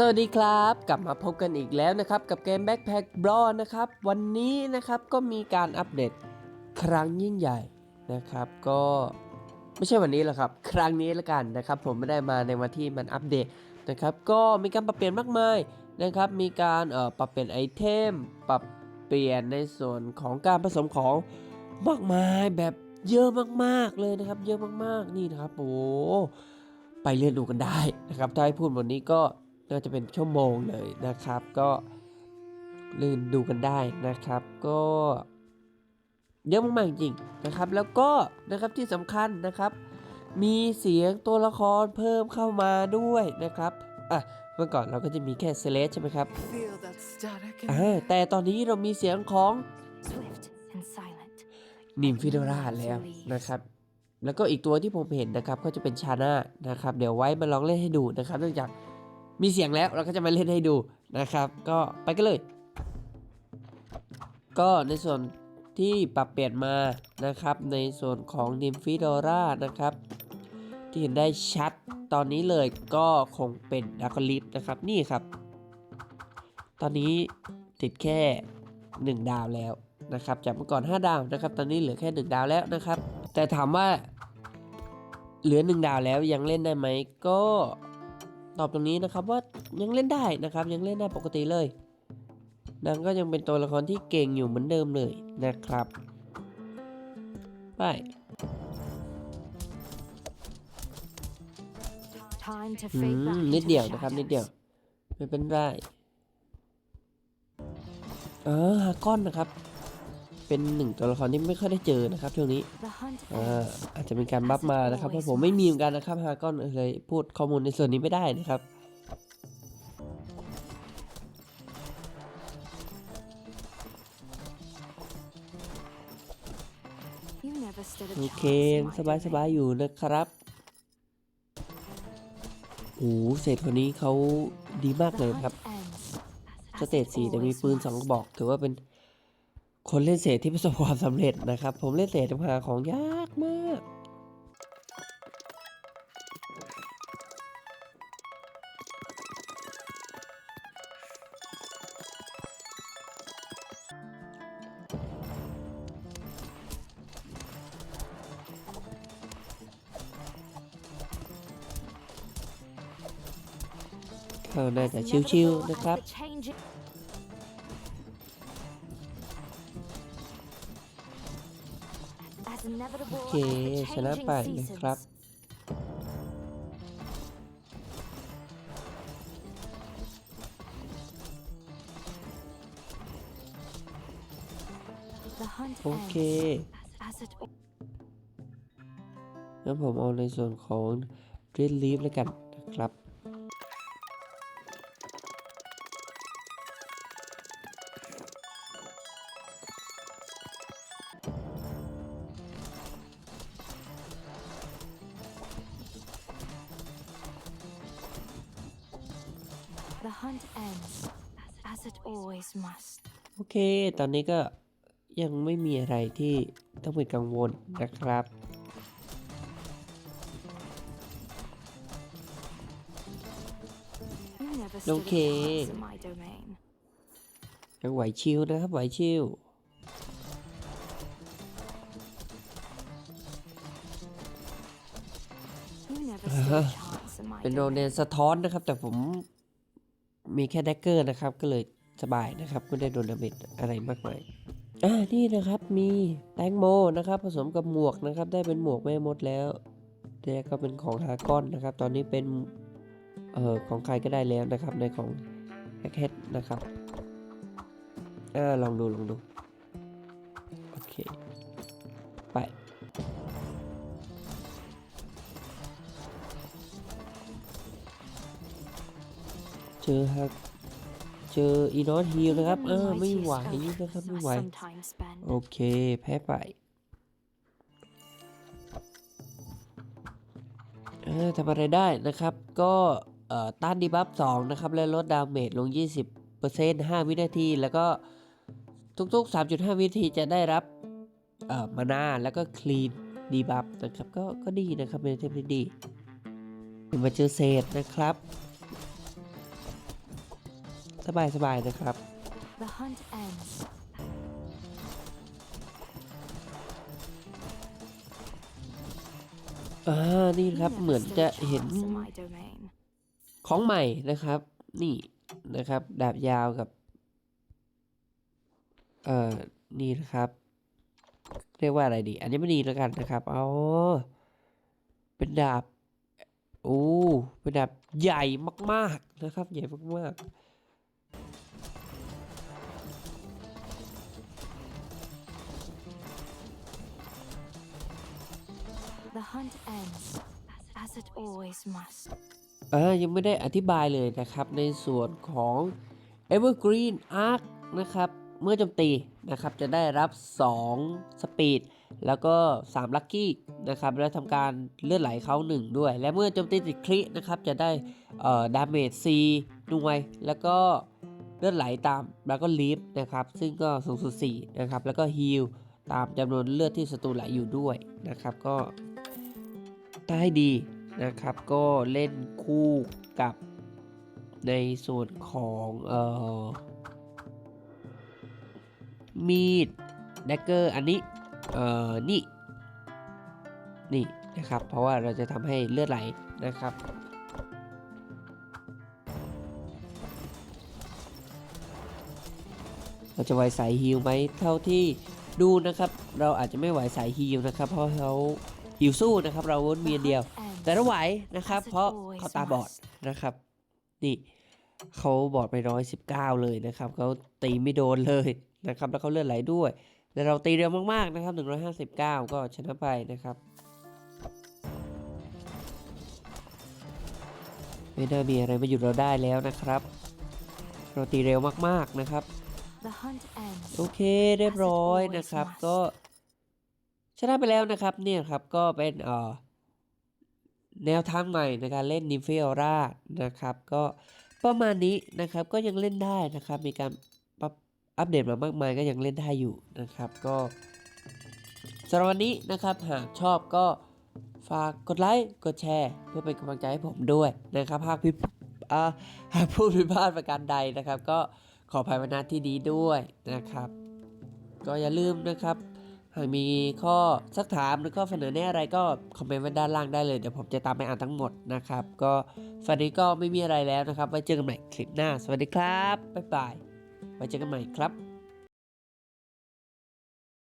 สวัสดีครับ กลับมาพบกันอีกแล้วนะครับ กับเกม Backpack b r a w นะครับ วันนี้นะครับก็มีการอัปเดตครั้งยิ่งใหญ่นะครับ ก็ไม่ใช่วันนี้หรอกครับ ครั้งนี้ละกันนะครับ ผมไม่ได้มาในวันที่มันอัปเดตนะครับ ก็มีการปรับเปลี่ยนมากมายนะครับ มีการเอ่อปรับเปลี่ยนไอเทม ปรับเปลี่ยนในส่วนของการผสมของมากมายแบบเยอะมากๆเลยนะครับ เยอะมากๆนี่นะครับโอ้ไปเรียนรู้กันได้นะครับถ้าให้พูดวันนี้ก็ น่าจะเป็นชั่วโมงเลยนะครับ ก็เรียนดูกันได้นะครับ ก็เยอะมากๆจริงๆนะครับ แล้วก็นะครับที่สำคัญนะครับ มีเสียงตัวละครเพิ่มเข้ามาด้วยนะครับอะเมื่อก่อนเราก็จะมีแค่เซเลสใช่ไหมครับ Feel that static in อ่าแต่ตอนนี้เรามีเสียงของ swift and silent. นิมฟิโดราแล้วนะครับ แล้วก็อีกตัวที่ผมเห็นนะครับ ก็จะเป็นชาน่านะครับ เดี๋ยวไว้มาลองเล่นให้ดูนะครับ เนื่องจาก มีเสียงแล้วเราก็จะมาเล่นให้ดูนะครับ ก็ไปกันเลย ก็ในส่วนที่ปรับเปลี่ยนมานะครับ ในส่วนของนิมฟิโดรานะครับ ที่เห็นได้ชัดตอนนี้เลยก็คงเป็นดากลิฟนะครับนี่ครับ ตอนนี้ติดแค่ 1 ดาวแล้วนะครับจากเมื่อก่อน 5 ดาวนะครับ ตอนนี้เหลือแค่ 1 ดาวแล้วนะครับ แต่ถามว่าเหลือ 1 ดาวแล้วยังเล่นได้ไหมก็ ตอบตรงนี้นะครับว่ายังเล่นได้นะครับ ยังเล่นได้ปกติเลย นางก็ยังเป็นตัวละครที่เก่งอยู่เหมือนเดิมเลยนะครับ ไป Time to อื fade ม back นิด into เดียว the นะครับ นิด shadows. เดียวไม่เป็นไร เออฮากอนนะครับ เป็นหนึ่งตัวละครที่ไม่ค่อยได้เจอนะครับช่วงนี้ The hunt อ่า ends. อาจจะมีการบัฟมานะครับเพราะผมไม่มีเหมือนกันนะครับฮากอนเลยพูดข้อมูลในส่วนนี้ไม่ได้นะครับ You never stood a โอ chance, เค my สบายสบาย domain. อยู่นะครับโอ้โหเศษคนนี้เขาดีมาก The เลยนะครับ hunt ends, ส as เตจ it สี่แต่มี always ปืนสองก must. ระบอกถือว่าเป็น คนเล่นเศษที่ประสบความสำเร็จนะครับ ผมเล่นเศษมาของยากมากเขาน่าจะชิวๆนะครับ โอเค as the ชนะ changing ไปนะครับ seasons. The hunt โอเค ends, as it งั้นผมเอาในส่วนของ Dread Leaf แล้วกันนะครับ The hunt ends, as it always must. โอเค ตอนนี้ก็ยังไม่มีอะไรที่ต้องเป็นกังวลนะครับ You never stood a Okay. chance in my domain. ยังไหวชิวนะครับ ไหวชิว You never stood a chance in my เป็นโดเน domain. นสะท้อนนะครับ แต่ผม มีแค่แดกเกอร์นะครับ ก็เลยสบายนะครับไม่ได้โดนดาเมจอะไรมากมายอ่านี่นะครับมีแตงโมนะครับ ผสมกับหมวกนะครับ ได้เป็นหมวกแม่มดแล้วแต่ก็เป็นของฮาก้อนนะครับ ตอนนี้เป็นเอ่อของใครก็ได้แล้วนะครับ ในของแฮกเฮดนะครับอ่าลองดูลองดูโอเค จอฮักเจออีนอตฮิลนะครับ เอ Even อ my ไม่ไหว mightiest นะครับ foes ไม่ I ไหว sometimes spend. โอเคแพ้ไปเออทำอะไรได้นะครับ ก็เอ่อต้านดีบัฟ2นะครับ และลดดาเมจลง 20% 5 วินาที แล้วก็ทุกๆ 3.5 วินาทีจะได้รับเอ่อมานาแล้วก็คลีนดีบัฟนะครับ ก็ก็ดีนะครับเป็นเทปที่ดีมาเจอเศษนะครับ สบายๆนะครับ The hunt ends. อ่า นี่ครับ เหมือนจะเห็น In my domain. ของใหม่นะครับ นี่นะครับ ดาบยาวกับ เอ่อ นี่นะครับ เรียกว่าอะไรดี อันนี้ไม่ดีแล้วกันนะครับเอาเป็นดาบ โอ้ เป็นดาบใหญ่มาก ๆ นะครับ ใหญ่มาก The hunt ends. As it always must. ๆอ่ายังไม่ได้อธิบายเลยนะครับ ในส่วนของ Evergreen Arc นะครับ เมื่อโจมตีนะครับจะได้รับ 2 สปีด แล้วก็ 3 ลัคกี้นะครับ แล้วทำการเลือดไหลเขา1 ด้วย และเมื่อโจมตีติดครินะครับ จะได้เอ่อดาเมจ4หน่วย แล้วก็เลือดไหลตามแล้วก็ลีฟนะครับ ซึ่งก็สูงสุด4นะครับ แล้วก็ฮีลตามจำนวนเลือดที่ศัตรูไหลอยู่ด้วยนะครับ ก็ ได้ดีนะครับ ก็เล่นคู่กับในส่วนของเอ่อมีดแดกเกอร์อันนี้เอ่อนี่นี่นะครับ เพราะว่าเราจะทำให้เลือดไหลนะครับเราจะไหวสายฮิลไหมเท่าที่ดูนะครับ เราอาจจะไม่ไหวสายฮิลนะครับ เพราะเขา ฮิลสู้นะครับ เราวนมีอันเดียว Hunt แต่ ends. เราไหวนะครับ เพราะเขาตาบอดนะครับ นี่เขาบอดไปร้อยสิบเก้าเลยนะครับเขาตีไม่โดนเลยนะครับ แล้วเขาเลือดไหลด้วย แต่เราตีเร็วมากๆนะครับหนึ่งร้อยห้าสิบเก้าก็ชนะไปนะครับไม่น่ามีอะไรมาหยุดเราได้แล้วนะครับ เราตีเร็วมากๆนะครับ The hunt ends. โอเคเรียบร้อยนะครับ As it always must ก็ ชนะไปแล้วนะครับเนี่ยครับก็เป็นเอ่อแนวทางใหม่ในการเล่นนิมเฟอร่านะครับ ก็ประมาณนี้นะครับก็ยังเล่นได้นะครับ มีการปรับอัปเดตมามากมายก็ยังเล่นได้อยู่นะครับ ก็สำหรับวันนี้นะครับหากชอบก็ฝากกดไลค์กดแชร์ เพื่อเป็นกำลังใจให้ผมด้วยนะครับหากผิดอ่าหากพูดผิดพลาดประการใดนะครับ ก็ขออภัยมาณที่นี้ด้วยนะครับ ก็อย่าลืมนะครับ หากมีข้อสักถามหรือข้อเสนอแนะอะไรก็คอมเมนต์ไว้ด้านล่างได้เลย เดี๋ยวผมจะตามไปอ่านทั้งหมดนะครับ ก็ฝันนี้ก็ไม่มีอะไรแล้วนะครับ ไว้เจอกันใหม่คลิปหน้า สวัสดีครับ บ๊ายบาย ไว้เจอกันใหม่ครับ